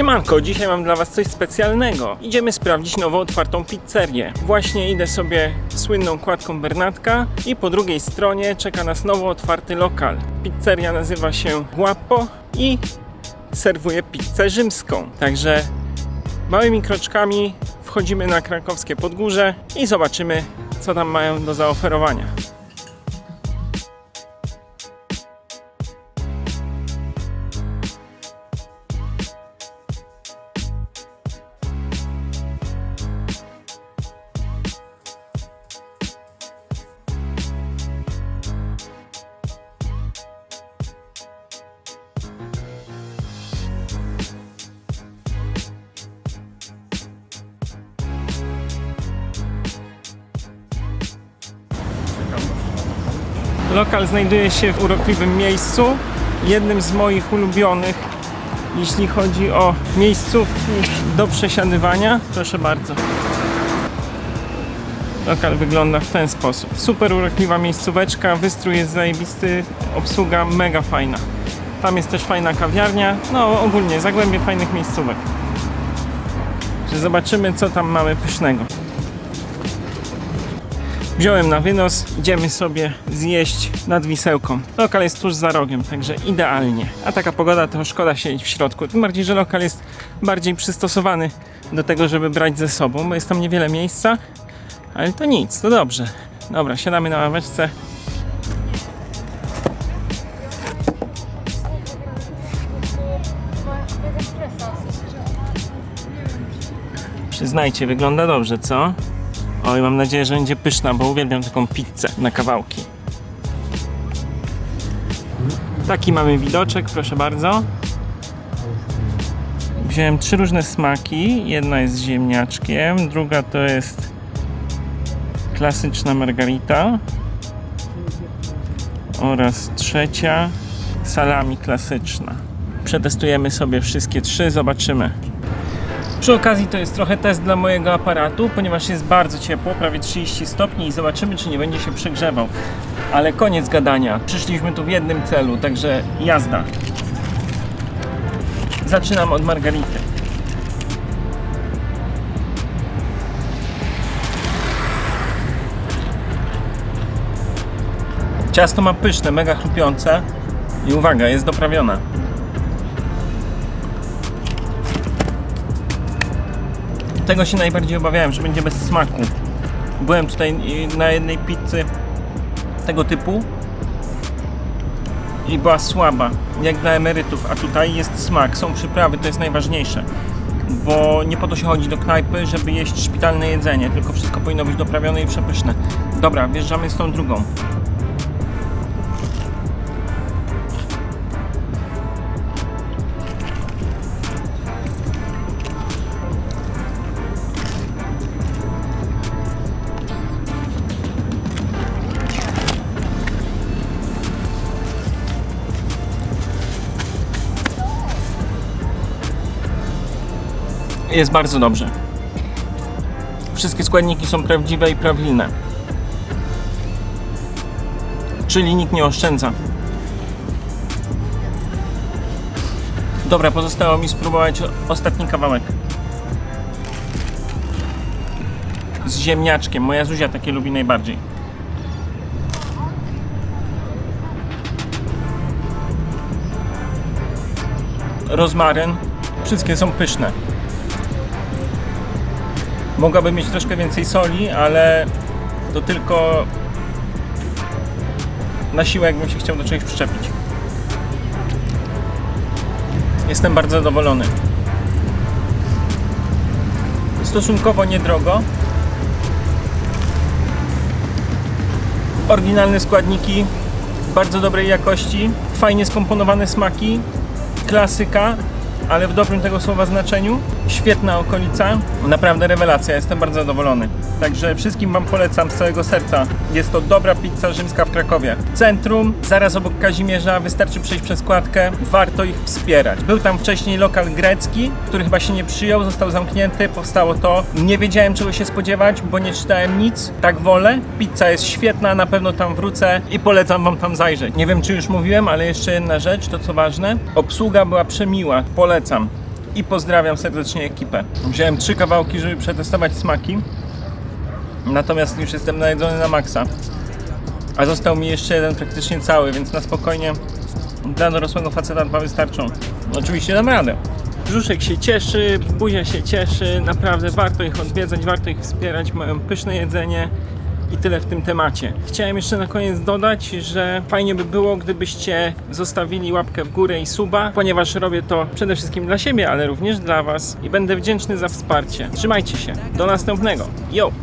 Siemanko, dzisiaj mam dla Was coś specjalnego. Idziemy sprawdzić nowo otwartą pizzerię. Właśnie idę sobie słynną kładką Bernatka i po drugiej stronie czeka nas nowo otwarty lokal. Pizzeria nazywa się Guapo i serwuje pizzę rzymską. Także małymi kroczkami wchodzimy na krakowskie podgórze i zobaczymy, co tam mają do zaoferowania. Lokal znajduje się w urokliwym miejscu, jednym z moich ulubionych, jeśli chodzi o miejscówki do przesiadywania. Proszę bardzo. Lokal wygląda w ten sposób. Super urokliwa miejscóweczka, wystrój jest zajebisty, obsługa mega fajna. Tam jest też fajna kawiarnia, no ogólnie zagłębie fajnych miejscówek. Zobaczymy co tam mamy pysznego. Wziąłem na wynos, idziemy sobie zjeść nad Wisełką. Lokal jest tuż za rogiem, także idealnie. A taka pogoda to szkoda siedzieć w środku. Tym bardziej, że lokal jest bardziej przystosowany do tego, żeby brać ze sobą, bo jest tam niewiele miejsca. Ale to nic, to dobrze. Dobra, siadamy na ławeczce. Przyznajcie, wygląda dobrze, co? Oj, mam nadzieję, że będzie pyszna, bo uwielbiam taką pizzę na kawałki. Taki mamy widoczek, proszę bardzo. Wziąłem trzy różne smaki. Jedna jest z ziemniaczkiem, druga to jest klasyczna margarita oraz trzecia salami klasyczna. Przetestujemy sobie wszystkie trzy, zobaczymy. Przy okazji to jest trochę test dla mojego aparatu, ponieważ jest bardzo ciepło, prawie 30 stopni i zobaczymy czy nie będzie się przegrzewał. Ale koniec gadania. Przyszliśmy tu w jednym celu, także jazda. Zaczynam od margarity. Ciasto ma pyszne, mega chrupiące i uwaga, jest doprawiona. Tego się najbardziej obawiałem, że będzie bez smaku. Byłem tutaj na jednej pizzy tego typu i była słaba, jak dla emerytów, a tutaj jest smak, są przyprawy, to jest najważniejsze. Bo nie po to się chodzi do knajpy, żeby jeść szpitalne jedzenie, tylko wszystko powinno być doprawione i przepyszne. Dobra, wjeżdżamy z tą drugą. Jest bardzo dobrze. Wszystkie składniki są prawdziwe i prawilne. Czyli nikt nie oszczędza. Dobra, pozostało mi spróbować ostatni kawałek. Z ziemniaczkiem. Moja Zuzia takie lubi najbardziej. Rozmaryn. Wszystkie są pyszne. Mogłaby mieć troszkę więcej soli, ale to tylko na siłę, jakbym się chciał do czegoś przyczepić. Jestem bardzo zadowolony. Stosunkowo niedrogo. Oryginalne składniki, bardzo dobrej jakości, fajnie skomponowane smaki, klasyka, ale w dobrym tego słowa znaczeniu. Świetna okolica, naprawdę rewelacja, jestem bardzo zadowolony. Także wszystkim Wam polecam z całego serca. Jest to dobra pizza rzymska w Krakowie. Centrum, zaraz obok Kazimierza, wystarczy przejść przez kładkę, warto ich wspierać. Był tam wcześniej lokal grecki, który chyba się nie przyjął, został zamknięty, powstało to. Nie wiedziałem czego się spodziewać, bo nie czytałem nic, tak wolę. Pizza jest świetna, na pewno tam wrócę i polecam Wam tam zajrzeć. Nie wiem czy już mówiłem, ale jeszcze jedna rzecz, to co ważne. Obsługa była przemiła, polecam. I pozdrawiam serdecznie ekipę. Wziąłem trzy kawałki, żeby przetestować smaki, natomiast już jestem najedzony na maksa. A został mi jeszcze jeden praktycznie cały, więc na spokojnie dla dorosłego faceta dwa wystarczą. Oczywiście dam radę. Brzuszek się cieszy, buzia się cieszy, naprawdę warto ich odwiedzać, warto ich wspierać, mają pyszne jedzenie i tyle w tym temacie. Chciałem jeszcze na koniec dodać, że fajnie by było, gdybyście zostawili łapkę w górę i suba, ponieważ robię to przede wszystkim dla siebie, ale również dla Was i będę wdzięczny za wsparcie. Trzymajcie się, do następnego. Yo!